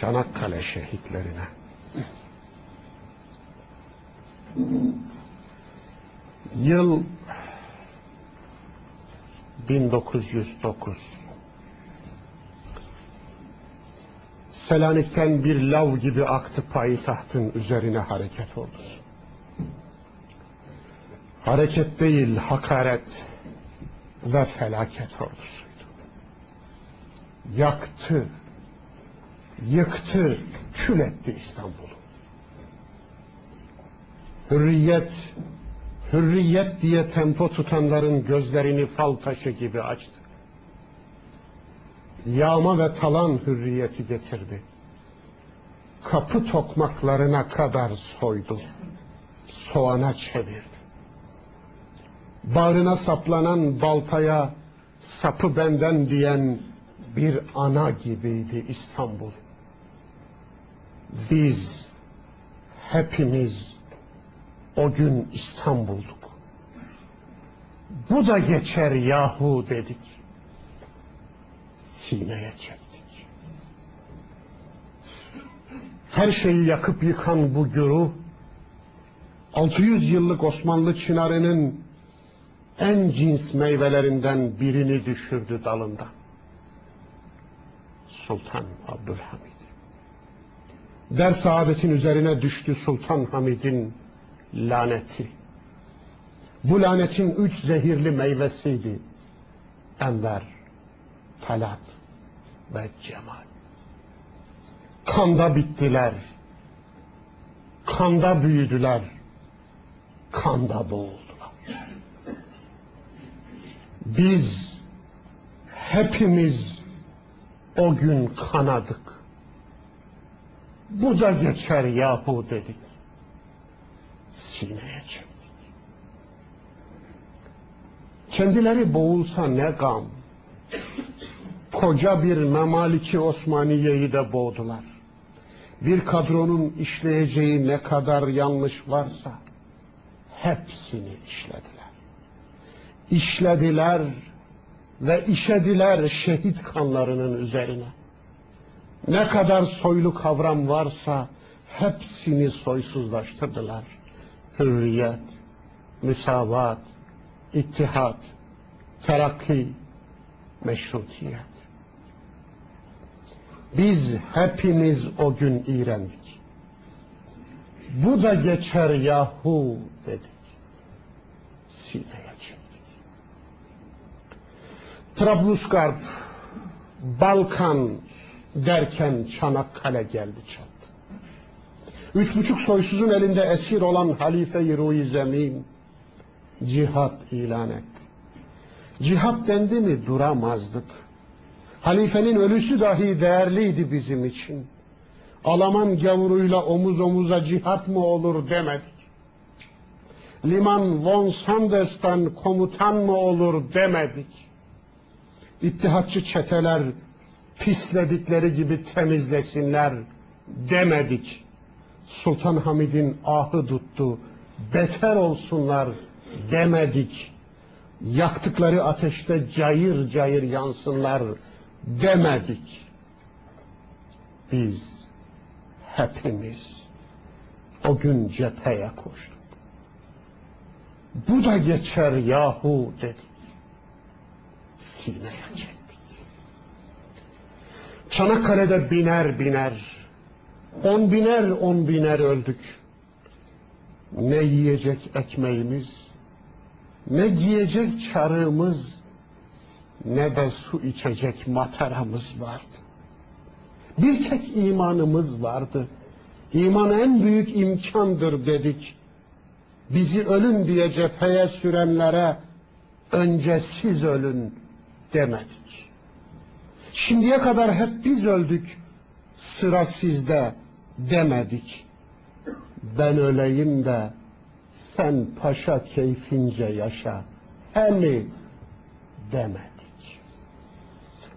Çanakkale şehitlerine. Yıl 1909. Selanik'ten bir lav gibi aktı payitahtın üzerine hareket ordusu. Hareket değil, hakaret ve felaket ordusuydu. Yaktı, yıktı, kül etti İstanbul'u. Hürriyet, hürriyet diye tempo tutanların gözlerini fal taşı gibi açtı. Yağma ve talan hürriyeti getirdi. Kapı tokmaklarına kadar soydu. Soğana çevirdi. Bağrına saplanan baltaya sapı benden diyen bir ana gibiydi İstanbul. Biz hepimiz o gün İstanbul'duk. Bu da geçer yahu dedik. Sineye çektik. Her şeyi yakıp yıkan bu güruh, 600 yıllık Osmanlı çınarının en cins meyvelerinden birini düşürdü dalından. Sultan Abdülhamid. Der saadetin üzerine düştü Sultan Hamid'in laneti. Bu lanetin üç zehirli meyvesiydi. Enver, Talat ve Cemal. Kanda bittiler. Kanda büyüdüler. Kanda boğuldular. Biz hepimiz o gün kanadık. Bu da geçer yahu dedik. Sineye çektik. Kendileri boğulsa ne gam. Koca bir Memaliki Osmaniye'yi de boğdular. Bir kadronun işleyeceği ne kadar yanlış varsa hepsini işlediler. İşlediler ve işediler şehit kanlarının üzerine. Ne kadar soylu kavram varsa hepsini soysuzlaştırdılar. Hürriyet, müsavat, ittihat, terakki, meşrutiyet. Biz hepimiz o gün iğrendik. Bu da geçer yahu dedik. Sineye çektik. Trablusgarp, Balkan derken Çanakkale geldi çattı. Üç buçuk soysuzun elinde esir olan halife-i Ruhi Zemin cihat ilan etti. Cihat dendi mi duramazdık. Halifenin ölüsü dahi değerliydi bizim için. Alaman gavuruyla omuz omuza cihat mı olur demedik. Liman von Sanders'tan komutan mı olur demedik. İttihatçı çeteler pisledikleri gibi temizlesinler demedik. Sultan Hamid'in ahı tuttu, beter olsunlar demedik. Yaktıkları ateşte cayır cayır yansınlar demedik. Biz hepimiz o gün cepheye koştuk. Bu da geçer yahu dedik. Sineye çektik. Çanakkale'de biner biner, on biner on biner öldük. Ne yiyecek ekmeğimiz, ne giyecek çarığımız, ne de su içecek mataramız vardı. Bir tek imanımız vardı. İman en büyük imkandır dedik. Bizi ölün diye cepheye sürenlere önce siz ölün demedik. Şimdiye kadar hep biz öldük, sıra sizde demedik. Ben öleyim de sen paşa keyfince yaşa. Hemi demedik.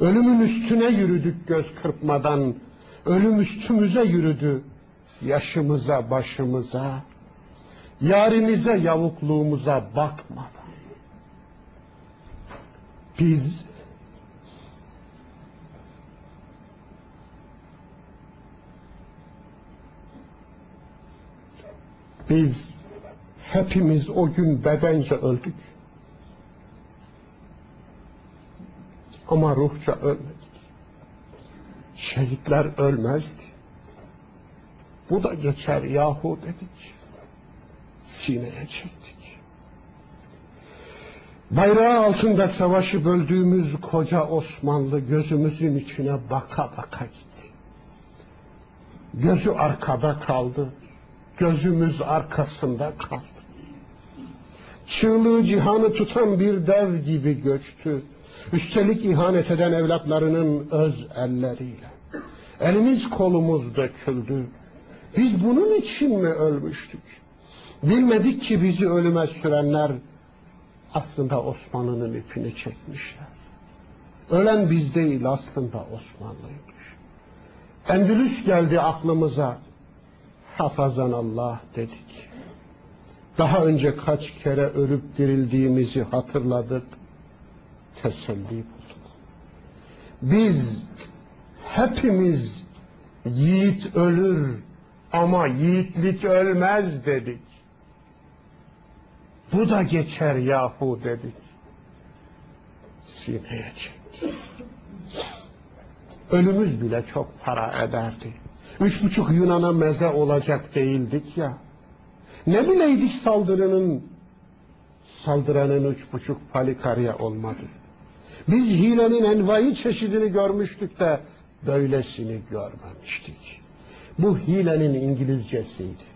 Ölümün üstüne yürüdük göz kırpmadan. Ölüm üstümüze yürüdü. Yaşımıza, başımıza, yarimize, yavukluğumuza bakmadan. Biz Biz hepimiz o gün bedence öldük. Ama ruhça ölmedik. Şehitler ölmezdi. Bu da geçer yahu dedik. Sineye çektik. Bayrağı altında savaşı böldüğümüz koca Osmanlı gözümüzün içine baka baka gitti. Gözü arkada kaldı. Gözümüz arkasında kaldı. Çığlığı cihanı tutan bir dev gibi göçtü. Üstelik ihanet eden evlatlarının öz elleriyle. Elimiz kolumuz döküldü. Biz bunun için mi ölmüştük? Bilmedik ki bizi ölüme sürenler aslında Osmanlı'nın ipini çekmişler. Ölen biz değil aslında Osmanlıymış. Endülüs geldi aklımıza. Hafazan Allah dedik. Daha önce kaç kere ölüp dirildiğimizi hatırladık. Teselli bulduk. Biz hepimiz yiğit ölür ama yiğitlik ölmez dedik. Bu da geçer yahu dedik. Sineye çektik. Ölümüz bile çok para ederdi. Üç buçuk Yunan'a meze olacak değildik ya. Ne bileydik saldırının, saldıranın üç buçuk palikarya olmadı. Biz hilenin envai çeşidini görmüştük de böylesini görmemiştik. Bu hilenin İngilizcesiydi.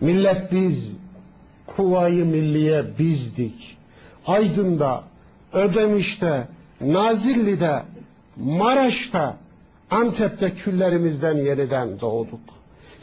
Millet biz, Kuvayı Milliye bizdik. Aydın'da, Ödemiş'te, Nazilli'de, Maraş'ta, Antep'te küllerimizden yeniden doğduk.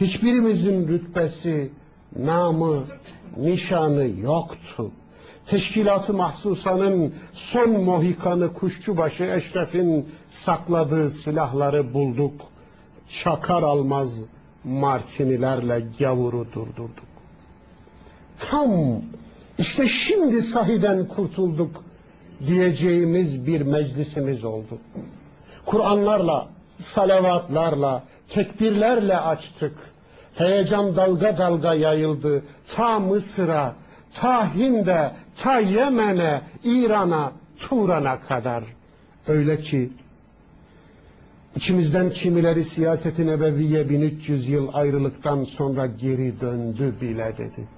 Hiçbirimizin rütbesi, namı, nişanı yoktu. Teşkilat-ı Mahsusa'nın son mohikanı Kuşçubaşı Eşref'in sakladığı silahları bulduk. Çakar almaz martinilerle gavuru durdurduk. Tam işte şimdi sahiden kurtulduk diyeceğimiz bir meclisimiz oldu. Kur'anlarla, salavatlarla, tekbirlerle açtık. Heyecan dalga dalga yayıldı. Ta Mısır'a, ta Hind'e, ta Yemen'e, İran'a, Turan'a kadar. Öyle ki içimizden kimileri siyaseti nebeviye 1300 yıl ayrılıktan sonra geri döndü bile dedi.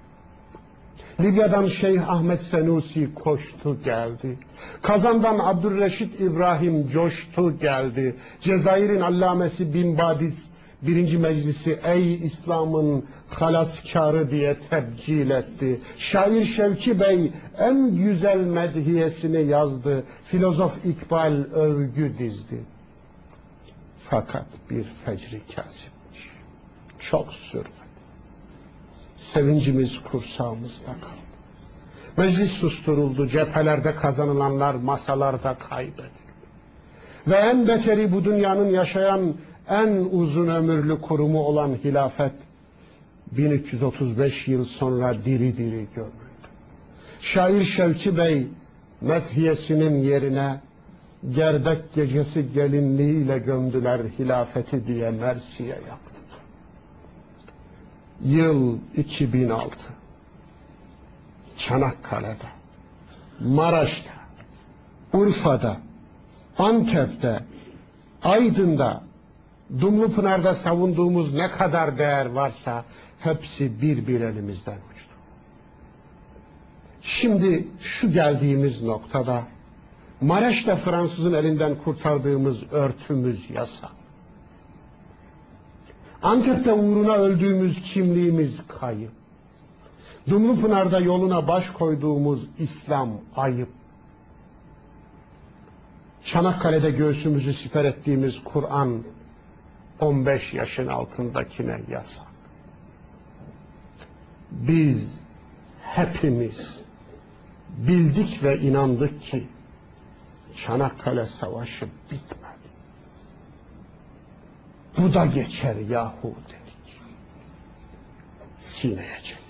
Libya'dan Şeyh Ahmet Senusi koştu geldi. Kazan'dan Abdülreşit İbrahim coştu geldi. Cezayir'in allamesi Bin Badis birinci meclisi ey İslam'ın halaskarı diye tebcil etti. Şair Şevki Bey en güzel medhiyesini yazdı. Filozof İkbal övgü dizdi. Fakat bir fecri kazipmiş. Çok sürmedi. Sevincimiz kursağımızda kaldı. Meclis susturuldu, cephelerde kazanılanlar masalarda kaybedildi. Ve en beteri bu dünyanın yaşayan en uzun ömürlü kurumu olan hilafet 1335 yıl sonra diri diri gömüldü. Şair Şevki Bey methiyesinin yerine gerdek gecesi gelinliğiyle gömdüler hilafeti diye Mersi'ye yaktı. Yıl 2006. Çanakkale'de, Maraş'ta, Urfa'da, Antep'te, Aydın'da, Dumlupınar'da savunduğumuz ne kadar değer varsa hepsi bir bir elimizden uçtu. Şimdi şu geldiğimiz noktada Maraş'ta Fransızın elinden kurtardığımız örtümüz yasa. Antep'te uğruna öldüğümüz kimliğimiz kayıp. Dumlupınar'da yoluna baş koyduğumuz İslam ayıp. Çanakkale'de göğsümüzü siper ettiğimiz Kur'an 15 yaşın altındakine yasak. Biz hepimiz bildik ve inandık ki Çanakkale Savaşı bitmedi. Bu da geçer yahu dedik. Sineye.